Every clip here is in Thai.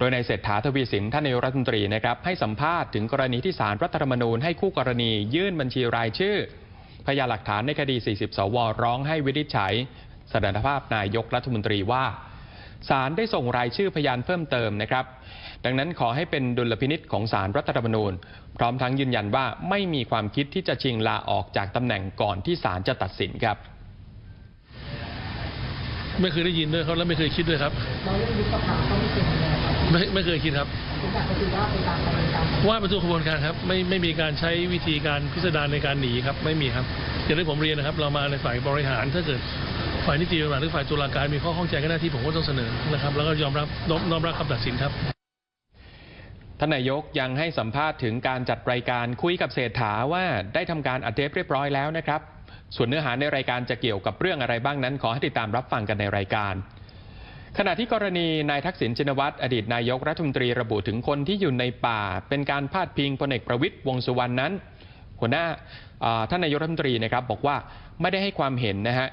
โดยในเศรษฐาทวีสินท่านนายกรัฐมนตรีนะครับให้สัมภาษณ์ถึงกรณีที่ศาลรัฐธรรมนูญให้คู่กรณียื่นบัญชีรายชื่อ พยานหลักฐานในคดี 40 สว ร้องให้วินิจฉัยสถานภาพนายกรัฐมนตรีว่าศาลได้ส่งรายชื่อพยานเพิ่มเติมนะครับ ดังนั้นขอให้เป็นดุลพินิษของศาลรัฐธรรมนูญ พร้อมทั้งยืนยันว่าไม่มีความคิดที่จะชิงลาออกจากตำแหน่งก่อนที่ศาลจะตัดสินครับ ไม่เคยได้ยินด้วยครับและไม่เคยคิดด้วยครับเราเรื่องยุบสภาก็ไม่เป็นเลย ไม่ไม่เคยคิดครับว่าไปตามกระบวนการว่าเป็นตัวขบวนการครับ ไม่ไม่มีการใช้วิธีการพิสดารในการหนีครับ ไม่มีครับอย่างที่ผมเรียนนะครับ เรามาในฝ่ายบริหารถ้าเกิดฝ่ายนิติบัญญัติหรือฝ่ายตุลาการมีข้อข้องใจก็หน้าที่ผมก็ต้องเสนอนะครับ แล้วก็ยอมรับน้อมน้อมรับคำตัดสินครับท่านนายกยังให้สัมภาษณ์ถึงการจัดรายการคุยกับเศรษฐาว่าได้ทำการอัดเทปเรียบร้อยแล้วนะครับ ส่วนเนื้อหาในรายการจะเกี่ยวกับเรื่องอะไรบ้างนั้น ขอให้ติดตามรับฟังกันในรายการ ขณะที่กรณีนายทักษิณชินวัตรอดีตนายกรัฐมนตรีระบุถึงคนที่อยู่ในป่า เป็นการพาดพิงพลเอกประวิตยวงษ์สุวรรณนั้น หัวหน้าอ่าท่านนายกรัฐมนตรีนะครับบอกว่าไม่ได้ให้ความเห็นนะฮะ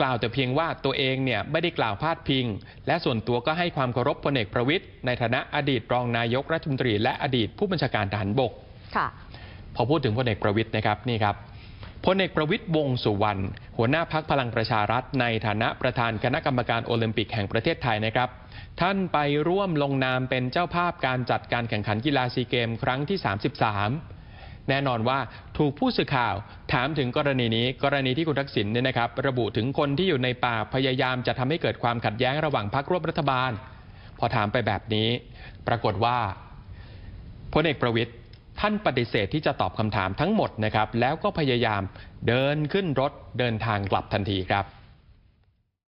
กล่าวแต่เพียงว่าตัวเองเนี่ยไม่ได้กล่าวพาดพิง และส่วนตัวก็ให้ความเคารพพลเอกประวิตยในฐานะอดีตรองนายกรัฐมนตรี และอดีตผู้บัญชาการทหารบกค่ะ พอพูดถึงพลเอกประวิตยนะครับนี่ครับ พลเอกประวิตยวงสุวรรณหัวหน้าพักพลังประชารัฐ ในฐานะประธานคณะกรรมการโอลิมปิกแห่งประเทศไทยนะครับ ท่านไปร่วมลงนามเป็นเจ้าภาพการจัดการแข่งขันกีฬาซีเกมครั้งที่ 33 แน่นอนว่าถูกผู้สื่อข่าวถามถึงกรณีนี้ กรณีที่คุณทักษิณเนี่ยนะครับ ระบุถึงคนที่อยู่ในป่าพยายามจะทำให้เกิดความขัดแย้งระหว่างพรรคร่วมรัฐบาล พอถามไปแบบนี้ ปรากฏว่าพลเอกประวิตย ท่านปฏิเสธที่จะตอบคำถามทั้งหมดนะครับ แล้วก็พยายามเดินขึ้นรถเดินทางกลับทันทีครับ